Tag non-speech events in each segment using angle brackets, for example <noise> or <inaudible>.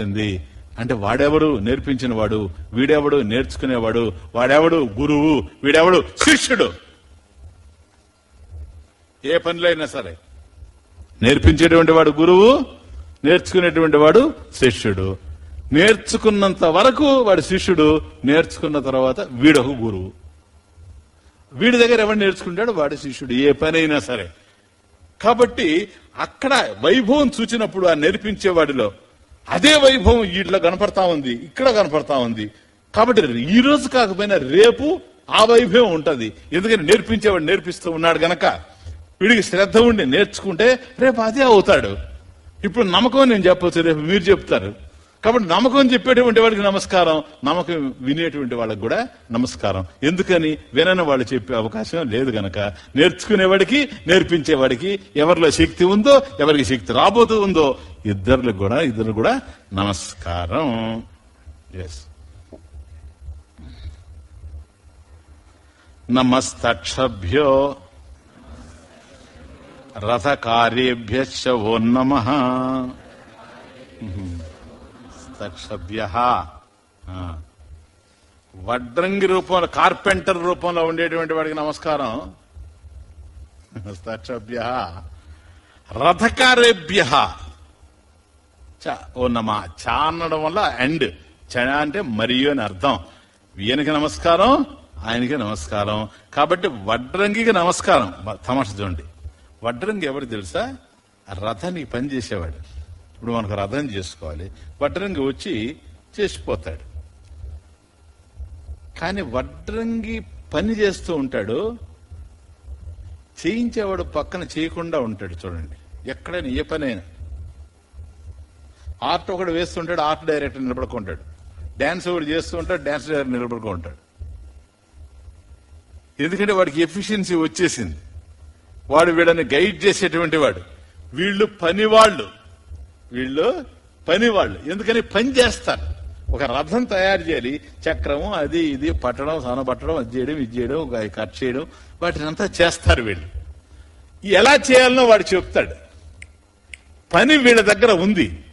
వచ్చింది అంటే వాడెవడు నేర్పించిన వాడు వీడెవడు నేర్చుకునేవాడు వాడెవడు గురువు వీడెవడు శిష్యుడు? ఏ పనిలో అయినా సరే. నేర్పించేటువంటి వాడు గురువు నేర్చుకునేటువంటి వాడు శిష్యుడు. నేర్చుకున్నంత వరకు వాడు శిష్యుడు నేర్చుకున్న తర్వాత వీడొక గురువు. వీడి దగ్గర ఎవడు నేర్చుకుంటాడు వాడు శిష్యుడు ఏ పనైనా సరే. కాబట్టి అక్కడ వైభవం చూచినప్పుడు ఆ నేర్పించేవాడిలో అదే వైభవం వీటిలో కనపడతా ఉంది ఇక్కడ కనపడతా ఉంది. కాబట్టి ఈ రోజు కాకపోయినా రేపు ఆ వైభవం ఉంటది. ఎందుకని నేర్పించేవాడు నేర్పిస్తూ ఉన్నాడు గనక. వీడికి శ్రద్ధ ఉండి నేర్చుకుంటే రేపు అదే అవుతాడు. ఇప్పుడు నమ్మకం నేను చెప్పచ్చు రేపు మీరు చెప్తారు. కాబట్టి నమ్మకం చెప్పేటువంటి వాడికి నమస్కారం నమ్మకం వినేటువంటి వాళ్ళకి కూడా నమస్కారం. ఎందుకని? వినని వాళ్ళు చెప్పే అవకాశం లేదు గనక. నేర్చుకునేవాడికి నేర్పించేవాడికి ఎవరిలో శక్తి ఉందో ఎవరికి శక్తి రాబోతూ ఉందో ఇద్దరికి కూడా ఇద్దరు కూడా నమస్కారం. ఎస్ నమస్తక్షభ్యో రథకార్యేభ్యశ్చ ఓ నమ. తక్షభ్య వడ్రంగి రూపంలో కార్పెంటర్ రూపంలో ఉండేటువంటి వాడికి నమస్కారం. తక్షభ్య రథకారేభ్య. చ ఓ నమ. చా అనడం వల్ల అండ్ చ అంటే మరియు అని అర్థం. ఈయనకి నమస్కారం ఆయనకి నమస్కారం. కాబట్టి వడ్రంగికి నమస్కారం. తమాష చూడండి. వడ్రంగి ఎవరు తెలుసా? రథానికి పని చేసేవాడు ఇప్పుడు మనకు అర్థం చేసుకోవాలి. వడ్రంగి వచ్చి చేసిపోతాడు. కానీ వడ్రంగి పని చేస్తూ ఉంటాడు. చేయించేవాడు పక్కన చేయకుండా ఉంటాడు చూడండి. ఎక్కడైనా ఏ పనైనా. ఆర్ట్ ఒకడు వేస్తుంటాడు ఆర్ట్ డైరెక్టర్ నిలబడుకుంటాడు. డ్యాన్స్ ఒకటి చేస్తూ ఉంటాడు డ్యాన్స్ డైరెక్టర్ నిలబడుకుంటాడు. ఎందుకంటే వాడికి ఎఫిషియన్సీ వచ్చేసింది. వాడు వీళ్ళని గైడ్ చేసేటువంటి వాడు. వీళ్ళు పనివాళ్ళు. వీళ్ళు పనివాళ్ళు. ఎందుకని పని చేస్తారు. ఒక రథం తయారు చేయాలి. చక్రము అది ఇది పట్టడం సనబట్టడం అది చేయడం ఇది చేయడం కట్ చేయడం వాటిని అంతా చేస్తారు వీళ్ళు. ఎలా చేయాలనో వాడు చెప్తాడు. పని వీళ్ళ దగ్గర ఉంది.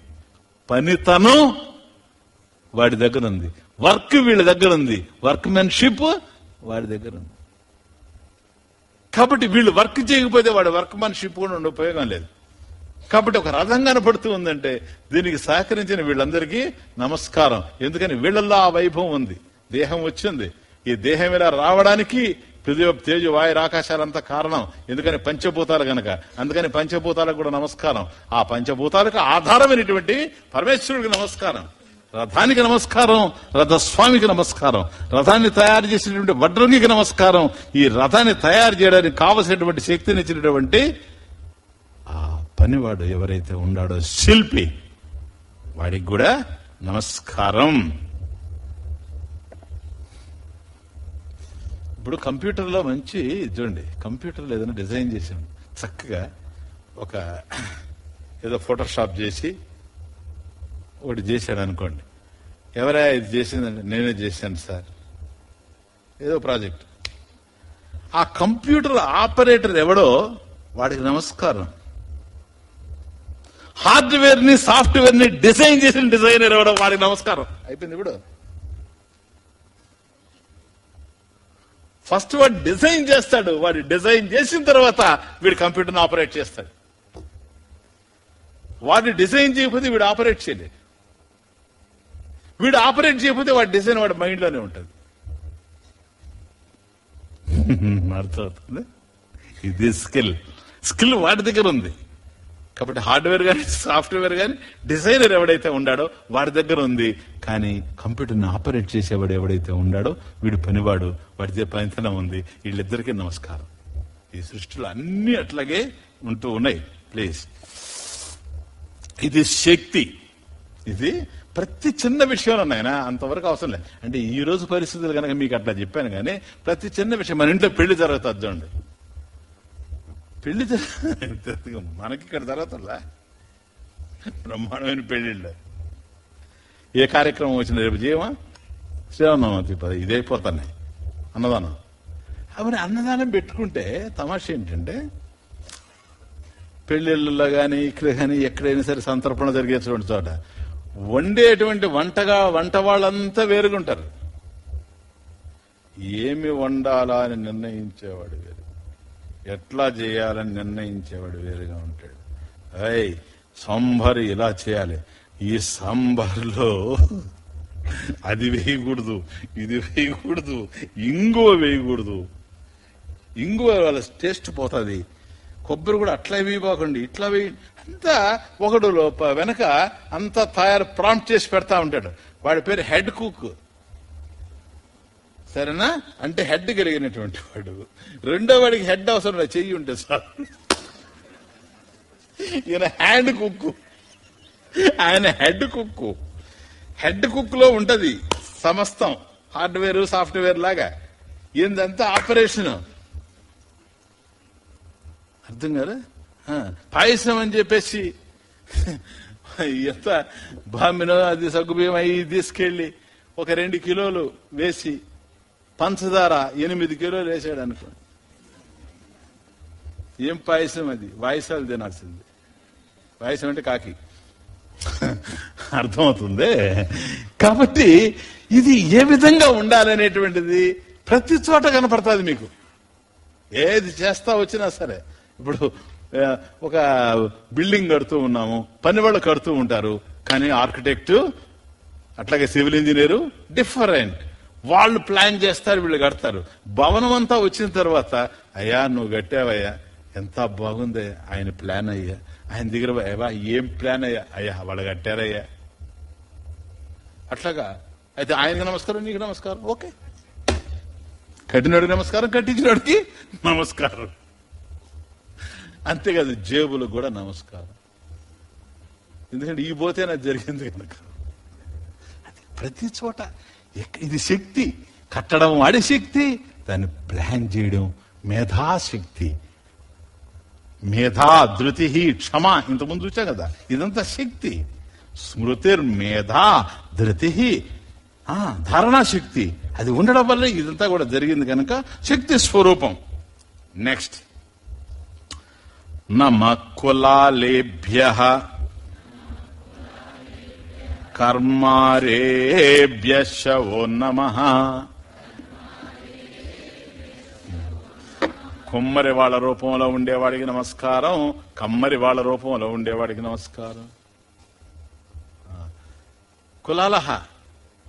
పనితనం వాడి దగ్గర ఉంది. వర్క్ వీళ్ళ దగ్గర ఉంది. వర్క్ మెన్షిప్ వాడి దగ్గర ఉంది. కాబట్టి వీళ్ళు వర్క్ చేయకపోతే వాడు వర్క్ మెన్షిప్ కూడా ఉండే ఉపయోగం లేదు. కాబట్టి ఒక రథం కనపడుతూ ఉందంటే దీనికి సహకరించిన వీళ్ళందరికీ నమస్కారం. ఎందుకని వీళ్ళల్లో ఆ వైభవం ఉంది దేహం వచ్చింది. ఈ దేహం ఇలా రావడానికి పృథ్వీ తేజు వాయు ఆకాశాలంతా కారణం. ఎందుకని పంచభూతాలు గనక. అందుకని పంచభూతాలకు కూడా నమస్కారం. ఆ పంచభూతాలకు ఆధారమైనటువంటి పరమేశ్వరుడికి నమస్కారం. రథానికి నమస్కారం రథస్వామికి నమస్కారం. రథాన్ని తయారు చేసినటువంటి వడ్రంగికి నమస్కారం. ఈ రథాన్ని తయారు చేయడానికి కావలసినటువంటి శక్తినిచ్చినటువంటి ఆ పనివాడు ఎవరైతే ఉన్నాడో శిల్పి వాడికి కూడా నమస్కారం. ఇప్పుడు కంప్యూటర్లో మంచి చూడండి కంప్యూటర్లో ఏదైనా డిజైన్ చేసాం చక్కగా ఒక ఏదో ఫోటోషాప్ చేసి ఒకటి చేశాడు అనుకోండి. ఎవరా ఇది చేసిందంటే నేనే చేశాను సార్. ఏదో ప్రాజెక్ట్. ఆ కంప్యూటర్ ఆపరేటర్ ఎవడో వాడికి నమస్కారం. హార్డ్వేర్ని సాఫ్ట్వేర్ని డిజైన్ చేసిన డిజైనర్ ఎవడో వాడికి నమస్కారం. అయిపోయింది ఇప్పుడు. ఫస్ట్ వాడు డిజైన్ చేస్తాడు. వాడు డిజైన్ చేసిన తర్వాత వీడు కంప్యూటర్ని ఆపరేట్ చేస్తాడు. వాడు డిజైన్ చేయకపోతే వీడు ఆపరేట్ చేయలేడు వీడు ఆపరేట్ చేయకపోతే వాడి డిజైన్ వాడి మైండ్లోనే ఉంటుంది. <laughs> అర్థమవుతుంది? ఇది స్కిల్. స్కిల్ వాడి దగ్గర ఉంది. కాబట్టి హార్డ్వేర్ కానీ సాఫ్ట్వేర్ కానీ డిజైనర్ ఎవడైతే ఉండాడో వాడి దగ్గర ఉంది. కానీ కంప్యూటర్ని ఆపరేట్ చేసేవాడు ఎవడైతే ఉండాడో వీడు పనివాడు వాడి పనితనం ఉంది. వీళ్ళిద్దరికీ నమస్కారం. ఈ సృష్టిలో అన్ని అట్లాగే ఉంటూ ఉన్నాయి. ప్లీజ్. ఇది శక్తి. ఇది ప్రతి చిన్న విషయంలో నాయన అంతవరకు అవసరం లేదు. అంటే ఈ రోజు పరిస్థితులు కనుక మీకు అట్లా చెప్పాను కానీ ప్రతి చిన్న విషయం మన ఇంట్లో పెళ్ళి జరుగుతుంది చూడండి. పెళ్ళి మనకి ఇక్కడ జరుగుతుందా? బ్రహ్మాండమైన పెళ్ళిళ్ళు. ఏ కార్యక్రమం వచ్చింది రేపు? చేయమా శ్రీరామనవమి ఇదే పోతున్నాయి అన్నదానం. అవన్నీ అన్నదానం పెట్టుకుంటే తమాష ఏంటంటే పెళ్ళిళ్ళలో కానీ ఇక్కడ కానీ ఎక్కడైనా సరే సంతర్పణ జరిగేటువంటి చోట వండేటువంటి వంటగా వంట వాళ్ళంతా వేరుగుంటారు. ఏమి వండాలా అని నిర్ణయించేవాడు వేరు. ఎట్లా చేయాలని నిర్ణయించేవాడు వేరుగా ఉంటాడు. అయ్ సాంబార్ ఇలా చేయాలి. ఈ సాంబార్లో అది వేయకూడదు ఇది వేయకూడదు ఇంగువ వేయకూడదు. ఇంగువ వాళ్ళ టేస్ట్ పోతుంది. కొబ్బరి కూడా అట్లా వేయబోకండి ఇట్లా వేయి. అంతా ఒకడు లోప వెనక అంతా తయారు ప్రాంప్ట్ చేసి పెడతా ఉంటాడు. వాడి పేరు హెడ్ కుక్. సరేనా? అంటే హెడ్ కలిగినటువంటి వాడు. రెండో వాడికి హెడ్ అవసరం లేదు. చెయ్యి ఉంటే సార్ ఈయన హ్యాండ్ కుక్కు ఆయన హెడ్ కుక్కు హెడ్ కుక్లో ఉంటుంది ఉంటది సమస్తం. హార్డ్వేర్ సాఫ్ట్వేర్ లాగా. ఏందంతా ఆపరేషన్ అర్థం కదా పాయసం అని చెప్పేసి. ఎంత బామినో అది సగ్గుబియ్యం అవి తీసుకెళ్ళి ఒక రెండు కిలోలు వేసి పంచదార ఎనిమిది కిలోలు వేసాడు అనుకో. ఏం పాయసం అది? వాయిసాలు తినాల్సింది. పాయసం అంటే కాకి. <laughs> అర్థమవుతుంది? కాబట్టి ఇది ఏ విధంగా ఉండాలనేటువంటిది ప్రతి చోట కనపడుతుంది మీకు. ఏది చేస్తా వచ్చినా సరే. ఇప్పుడు ఒక బిల్డింగ్ కడుతూ ఉన్నాము పని వాళ్ళు కడుతూ ఉంటారు కానీ ఆర్కిటెక్ట్ అట్లాగే సివిల్ ఇంజనీరు డిఫరెంట్. వాళ్ళు ప్లాన్ చేస్తారు వీళ్ళు కడతారు. భవనం అంతా వచ్చిన తర్వాత అయ్యా నువ్వు కట్టావయ్యా ఎంత బాగుంది ఆయన ప్లాన్ అయ్యా. ఆయన దగ్గర అయ్యా ఏం ప్లాన్ అయ్యా? అయ్యా వాళ్ళు కట్టారయ్యా. అట్లాగా అయితే ఆయనకి నమస్కారం నీకు నమస్కారం ఓకే. కట్టినోడికి నమస్కారం కట్టించినోడికి నమస్కారం. అంతేకాదు జేబులకు కూడా నమస్కారం. ఎందుకంటే ఈ పోతే నాకు జరిగింది కనుక. ప్రతి చోట ఇది శక్తి. కట్టడం వాడి శక్తి. దాన్ని ప్లాన్ చేయడం మేధాశక్తి. మేధా ధృతి క్షమ. ఇంతకుముందు చూసా కదా ఇదంతా శక్తి. స్మృతిర్ మేధా ధృతి ధారణా శక్తి అది ఉండడం వల్ల ఇదంతా కూడా జరిగింది కనుక శక్తి స్వరూపం. నెక్స్ట్ నమ కులాలేభ్య. కర్మారేభ్య శవో నమ కుమ్మరి వాళ్ళ రూపంలో ఉండేవాడికి నమస్కారం కమ్మరి వాళ్ళ రూపంలో ఉండేవాడికి నమస్కారం. కులాలహ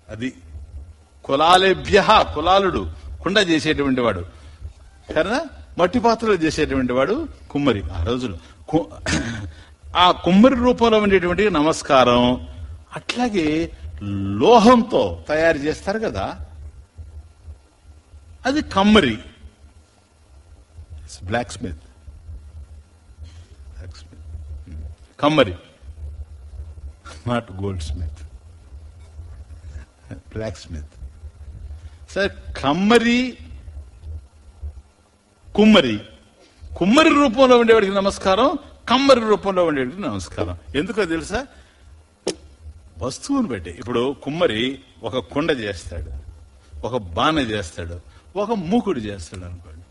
అది కులాలేభ్య కులాలుడు కుండ చేసేటువంటి వాడు. సరేనా మట్టి పాత్రలు చేసేటువంటి వాడు కుమ్మరి ఆ రోజులు. కు- ఆ కుమ్మరి రూపంలో ఉండేటువంటి నమస్కారం అట్లాగే లోహంతో తయారు చేస్తారు కదా? అది కమ్మరి. బ్లాక్ స్మిత్ బ్లాక్ స్మిత్ కమ్మరి. Not goldsmith blacksmith sir కమ్మరి కుమ్మరి. కుమ్మరి రూపంలో ఉండేవాడికి నమస్కారం కమ్మరి రూపంలో ఉండేవాడికి నమస్కారం. ఎందుకో తెలుసా? వస్తువును బట్టి. ఇప్పుడు కుమ్మరి ఒక కుండ చేస్తాడు ఒక బాణ చేస్తాడు ఒక మూకుడు చేస్తాడు అనుకోండి.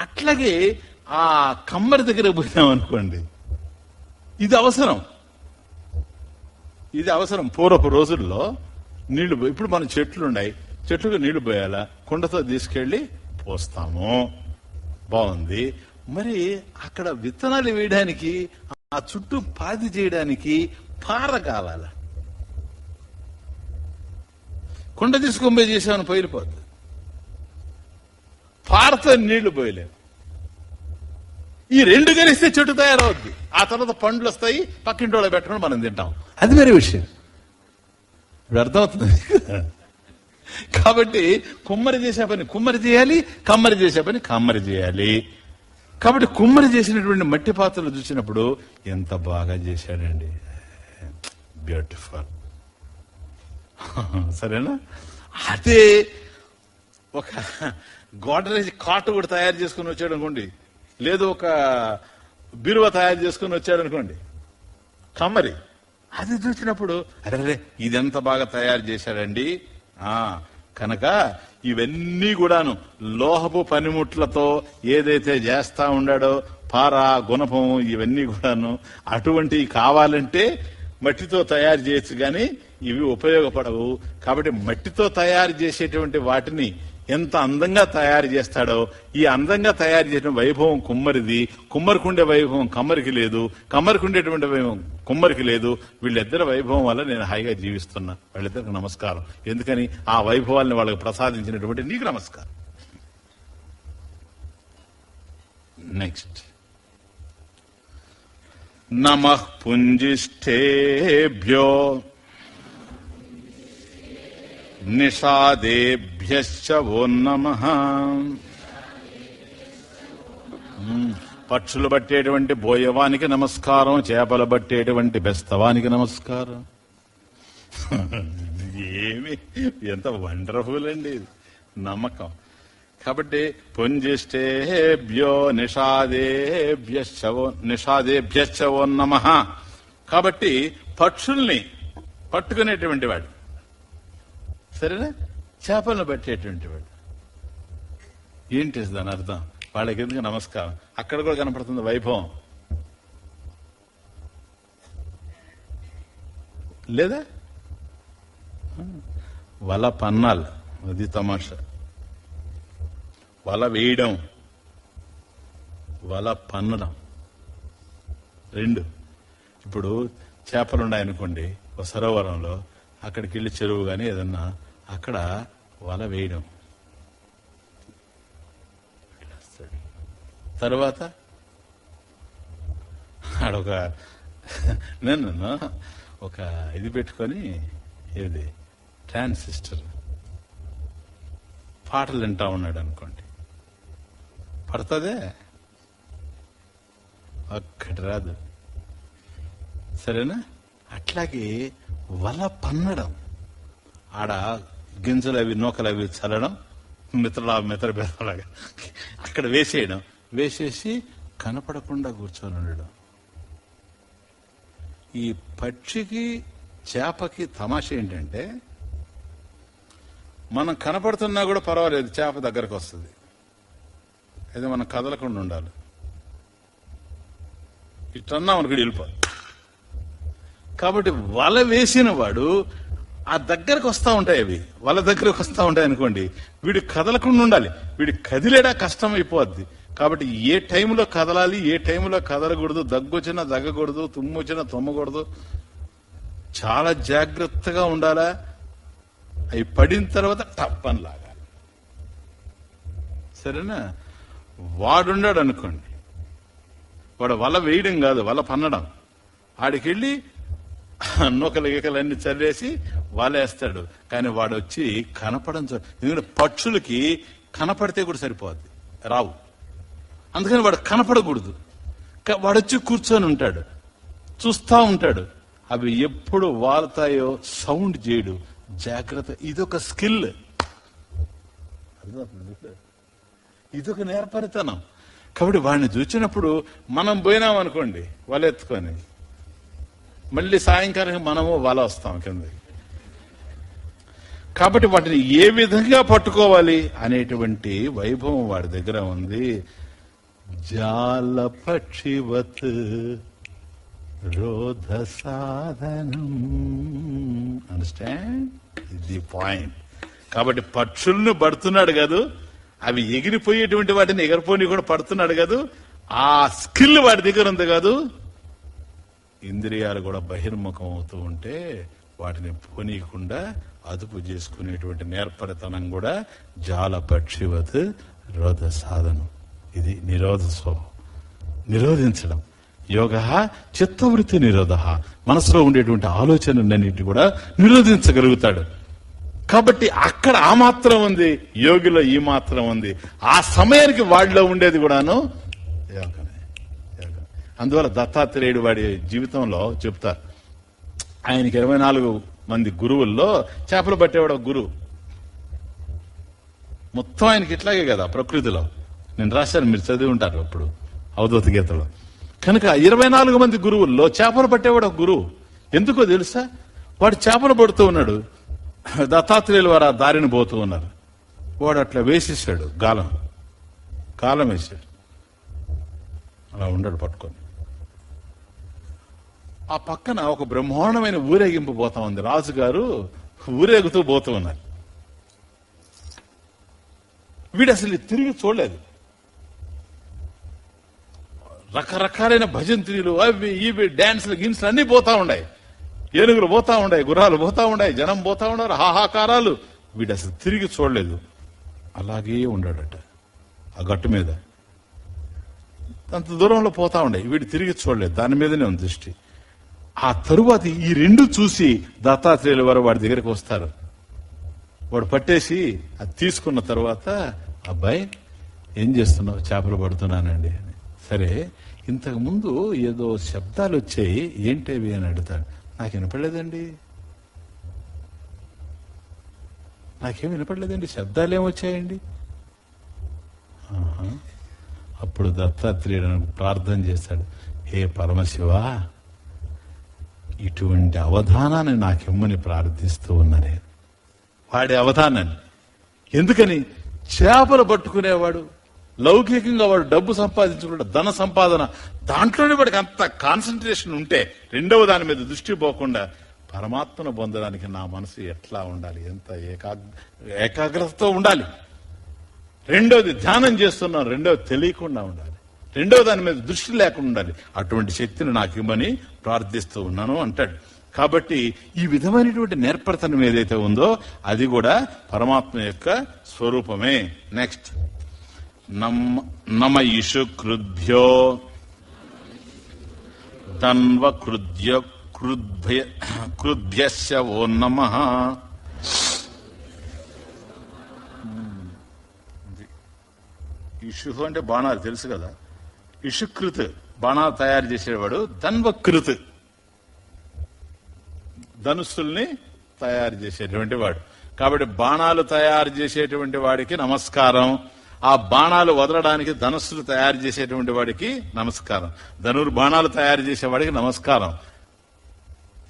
అట్లాగే ఆ కమ్మరి దగ్గర పోయినామనుకోండి ఇది అవసరం. ఇది అవసరం. పూర్వపు రోజుల్లో నీళ్ళు ఇప్పుడు మన చెట్లు ఉన్నాయి చెట్లకు నీళ్ళు పోయాలా? కుండతో తీసుకెళ్ళి పోస్తాము. బాగుంది. మరి అక్కడ విత్తనాలు వేయడానికి ఆ చుట్టూ పాది చేయడానికి పార కావాల కుండ తీసుకొని పోయి చేసామని పోయిపోద్ది పారతో నీళ్ళు పోయలేము ఈ రెండు కలిస్తే చెట్టు తయారవుద్ది. ఆ తర్వాత పండ్లు వస్తాయి పక్కింటి పెట్టుకుని మనం తింటాం. అది వేరే విషయం. ఇప్పుడు అర్థమవుతుంది. కాబట్టి కుమ్మరి చేసే పని కుమ్మరి చేయాలి కమ్మరి చేసే పని కమ్మరి చేయాలి. కాబట్టి కుమ్మరి చేసినటువంటి మట్టి పాత్రలు చూసినప్పుడు ఎంత బాగా చేశాడండి. బ్యూటిఫుల్ <laughs> సరేనా? అదే ఒక గోడరేజ్ కాటు కూడా తయారు చేసుకుని వచ్చాడు అనుకోండి. లేదు ఒక బీరువా తయారు చేసుకుని వచ్చాడు అనుకోండి. కమ్మరి. అది చూసినప్పుడు అరే ఇది ఎంత బాగా తయారు చేశాడండి. ఆ కనుక ఇవన్నీ కూడాను లోహపు పనిముట్లతో ఏదైతే చేస్తా ఉండాడో పార గుణపం ఇవన్నీ కూడాను అటువంటివి కావాలంటే మట్టితో తయారు చేయొచ్చు కానీ ఇవి ఉపయోగపడవు. కాబట్టి మట్టితో తయారు చేసేటువంటి వాటిని ఎంత అందంగా తయారు చేస్తాడో ఈ అందంగా తయారు చేసిన వైభవం కుమ్మరిది. కుమ్మరికుండే వైభవం కమ్మరికి లేదు. కమ్మరికి ఉండేటువంటి వైభవం కుమ్మరికి లేదు. వీళ్ళిద్దరి వైభవం వల్ల నేను హాయిగా జీవిస్తున్నా. వాళ్ళిద్దరికి నమస్కారం. ఎందుకని? ఆ వైభవాల్ని వాళ్ళకి ప్రసాదించినటువంటి నీకు నమస్కారం. నెక్స్ట్. నమ పుంజిష్ఠేభ్యో నిషాదేభ్య ఓ నమ. పక్షులు పట్టేటువంటి బోయవానికి నమస్కారం చేపలు పట్టేటువంటి బెస్తవానికి నమస్కారం. <laughs> ఏమి ఎంత వండర్ఫుల్ అండి ఇది. నమ్మకం. కాబట్టి పుంజిష్టేభ్యో నిషాదేభ్యశ్చవో నిషాదేభ్యశ్చవో నమ. కాబట్టి పక్షుల్ని పట్టుకునేటువంటి వాడు. సరేనా? చేపలను పట్టేటువంటి వాడు. ఏంటి దాని అర్థం? వాళ్ళకి ఎందుకు నమస్కారం? అక్కడ కూడా కనపడుతుంది వైభవం. లేదా? వల పన్నాలు. అది తమాషా. వల వేయడం వల పన్నడం. రెండు. ఇప్పుడు చేపలు ఉన్నాయనుకోండి ఒక సరోవరంలో అక్కడికి వెళ్ళి చెరువు కానీ ఏదన్నా అక్కడ వల వేయడం. తర్వాత ఆడొక నేను ఒక ఇది పెట్టుకొని ఏది? ట్రాన్సిస్టర్. పాటలు వింటా ఉన్నాడు అనుకోండి పడుతుందే ఒక్కటి రాదు సరేనా అట్లాగే వల పన్నడం ఆడ గింజలు అవి నూకలు అవి చల్లడం మిత్రుల మిత్ర బెదలాగా అక్కడ వేసేయడం వేసేసి కనపడకుండా కూర్చొని ఉండడం ఈ పక్షికి చేపకి తమాష ఏంటంటే మనం కనపడుతున్నా కూడా పర్వాలేదు చేప దగ్గరకు వస్తుంది అయితే మనం కదలకుండా ఉండాలి. ఇట్టన్నా మనకి వెళ్ళిపోవాలి కాబట్టి వల వేసిన వాడు ఆ దగ్గరకు వస్తూ ఉంటాయి అవి. వాళ్ళ దగ్గరకు వస్తూ ఉంటాయి అనుకోండి వీడు కదలకుండా ఉండాలి. వీడు కదిలేడా కష్టం అయిపోద్ది. కాబట్టి ఏ టైంలో కదలాలి ఏ టైంలో కదలకూడదు దగ్గు వచ్చినా దగ్గకూడదు తుమ్మొచ్చినా తుమ్మకూడదు. చాలా జాగ్రత్తగా ఉండాలా? అవి పడిన తర్వాత టప్పని లాగాలి. సరేనా? వాడున్నాడు అనుకోండి వాడు వల వేయడం కాదు వల పన్నడం. ఆడికెళ్ళి నూకలు గీకలు అన్ని చల్లేసి వలేస్తాడు. కానీ వాడు వచ్చి కనపడం ఎందుకంటే పక్షులకి కనపడితే కూడా సరిపోద్ది. రావు. అందుకని వాడు కనపడకూడదు. వాడు వచ్చి కూర్చొని ఉంటాడు. చూస్తా ఉంటాడు. అవి ఎప్పుడు వాలతాయో సౌండ్ చేయడు. జాగ్రత్త. ఇదొక స్కిల్. ఇదొక నేర్పరితనం. కాబట్టి వాడిని చూసినప్పుడు మనం పోయినాం అనుకోండి వలెత్తుకొని మళ్ళీ సాయంకాలం మనము వల వస్తాం కిందకి. కాబట్టి వాటిని ఏ విధంగా పట్టుకోవాలి అనేటువంటి వైభవం వాడి దగ్గర ఉంది. జాల పక్షివత్ రోధ సాధనం. అండర్స్టాండ్ ఇది పాయింట్ కాబట్టి పక్షుల్ని పడుతున్నాడు కాదు అవి ఎగిరిపోయేటువంటి వాటిని ఎగరిపోని కూడా పడుతున్నాడు కాదు. ఆ స్కిల్ వాడి దగ్గర ఉంది కాదు. ఇంద్రియాలు కూడా బహిర్ముఖం అవుతూ ఉంటే వాటిని పోనీయకుండా అదుపు చేసుకునేటువంటి నేర్పరితనం కూడా జాల పక్షివత్ రోధ సాధనం. ఇది నిరోధ స్వభావం. నిరోధించడం. యోగ చిత్తవృత్తి నిరోధ. మనసులో ఉండేటువంటి ఆలోచనలన్నింటినీ కూడా నిరోధించగలుగుతాడు. కాబట్టి అక్కడ ఆ మాత్రం ఉంది యోగిలో ఈ మాత్రం ఉంది. ఆ సమయానికి వాడిలో ఉండేది కూడాను యోగమే యోగం. అందువల్ల దత్తాత్రేయుడు వాడి జీవితంలో చెప్తారు ఆయనకి ఇరవై నాలుగు మంది గురువుల్లో చేపలు పట్టేవాడు గురువు మొత్తం ఆయనకి ఇట్లాగే కదా ప్రకృతిలో. నేను రాశాను మీరు చదివి ఉంటారు అప్పుడు అవధూత గీతలో. కనుక ఇరవై నాలుగు మంది గురువుల్లో చేపలు పట్టేవాడు ఒక గురువు ఎందుకో తెలుసా? వాడు చేపలు పడుతూ ఉన్నాడు. <laughs> దత్తాత్రేయులు వారు ఆ దారిని పోతూ ఉన్నారు. వాడు అట్లా వేసేసాడు గాలం. గాలం వేసాడు అలా ఉండడు పట్టుకొని. ఆ పక్కన ఒక బ్రహ్మాండమైన ఊరేగింపు పోతా ఉంది. రాజుగారు ఊరేగుతూ పోతూ ఉన్నారు. వీడు అసలు తిరిగి చూడలేదు. రకరకాలైన భజంత్రీలు అవి ఇవి డ్యాన్స్లు గిన్స్లు అన్నీ పోతా ఉన్నాయి. ఏనుగులు పోతా ఉన్నాయి గుర్రాలు పోతా ఉన్నాయి జనం పోతా ఉన్నారు హాహాకారాలు. వీడు అసలు తిరిగి చూడలేదు. అలాగే ఉన్నాడట ఆ గట్టు మీద. అంత దూరంలో పోతా ఉండే వీడు తిరిగి చూడలేదు దాని మీదనే ఉంది దృష్టి. ఆ తరువాత ఈ రెండు చూసి దత్తాత్రేయుల వారు వాడి దగ్గరికి వస్తారు. వాడు పట్టేసి అది తీసుకున్న తర్వాత అబ్బాయి ఏం చేస్తున్నావు? చేపలు పడుతున్నానండి. అని. సరే ఇంతకు ముందు ఏదో శబ్దాలు వచ్చాయి ఏంటవి అని అడుగుతాడు. నాకు వినపడలేదండి. నాకేం వినపడలేదండి. శబ్దాలు ఏమొచ్చాయండి వచ్చాయండి అప్పుడు దత్తాత్రేయుడు ప్రార్థన చేశాడు. హే పరమశివ ఇటువంటి అవధానాన్ని నాకిమ్మని ప్రార్థిస్తూ ఉన్నారే వాడి అవధానాన్ని. ఎందుకని? చేపలు పట్టుకునేవాడు లౌకికంగా వాడు డబ్బు సంపాదించుకుంటే ధన సంపాదన. దాంట్లోనే వాడికి అంత కాన్సన్ట్రేషన్ ఉంటే రెండవ దాని మీద దృష్టి పోకుండా పరమాత్మను పొందడానికి నా మనసు ఎట్లా ఉండాలి? ఎంత ఏకాగ్ర ఏకాగ్రతతో ఉండాలి? రెండోది ధ్యానం చేస్తున్నాం రెండోది తెలియకుండా ఉండాలి. రెండో దాని మీద దృష్టి లేకుండా ఉండాలి. అటువంటి శక్తిని నాకు ఇవ్వమని ప్రార్థిస్తూ ఉన్నాను అంటాడు. కాబట్టి ఈ విధమైనటువంటి నేర్పరతనం ఏదైతే ఉందో అది కూడా పరమాత్మ యొక్క స్వరూపమే. నెక్స్ట్. నమ నమ ఇషు కృద్భ్యో ధన్వ కృద్య క్రుద్భ్య కృద్భ్యస్య ఓ నమ. ఇషు అంటే బాణాలు తెలుసు కదా. ఇషుకృత్ బాణాలు తయారు చేసేవాడు ధన్వకృత్. ధనుస్సుల్ని తయారు చేసేటువంటి వాడు. కాబట్టి బాణాలు తయారు చేసేటువంటి వాడికి నమస్కారం. ఆ బాణాలు వదలడానికి ధనుస్సులు తయారు చేసేటువంటి వాడికి నమస్కారం. ధనుర్ బాణాలు తయారు చేసేవాడికి నమస్కారం.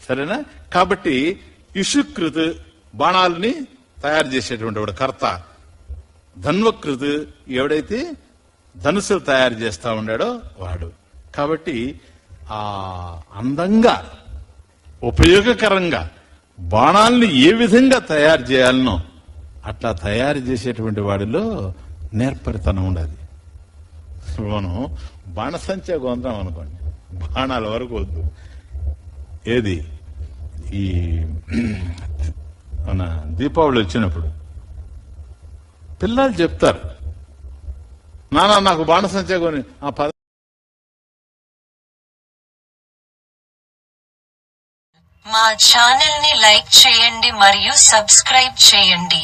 సరేనా? కాబట్టి ఇషుకృత్ బాణాలని తయారు చేసేటువంటి వాడు కర్త. ధన్వకృత్ ఎవడైతే ధనుసులు తయారు చేస్తా ఉన్నాడో వాడు. కాబట్టి ఆ అందంగా ఉపయోగకరంగా బాణాలని ఏ విధంగా తయారు చేయాలనో అట్లా తయారు చేసేటువంటి వాడిలో నేర్పరితనం ఉండదు. మనం బాణసంచే గొంతం అనుకోండి. బాణాల వరకు వద్దు. ఏది? ఈ మన దీపావళి వచ్చినప్పుడు. పిల్లలు చెప్తారు. నాన్న నాకు బాణసంచే కొని ఆ పద మా ఛానల్ని లైక్ చేయండి మరియు సబ్స్క్రైబ్ చేయండి.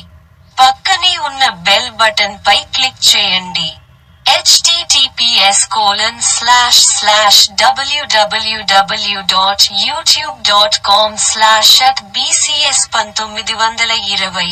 పక్కనే ఉన్న బెల్ బటన్ పై క్లిక్ చేయండి. https colon slash slash W W W dot YouTube dot com slash at BCS పంతొమ్మిది వందల ఇరవై.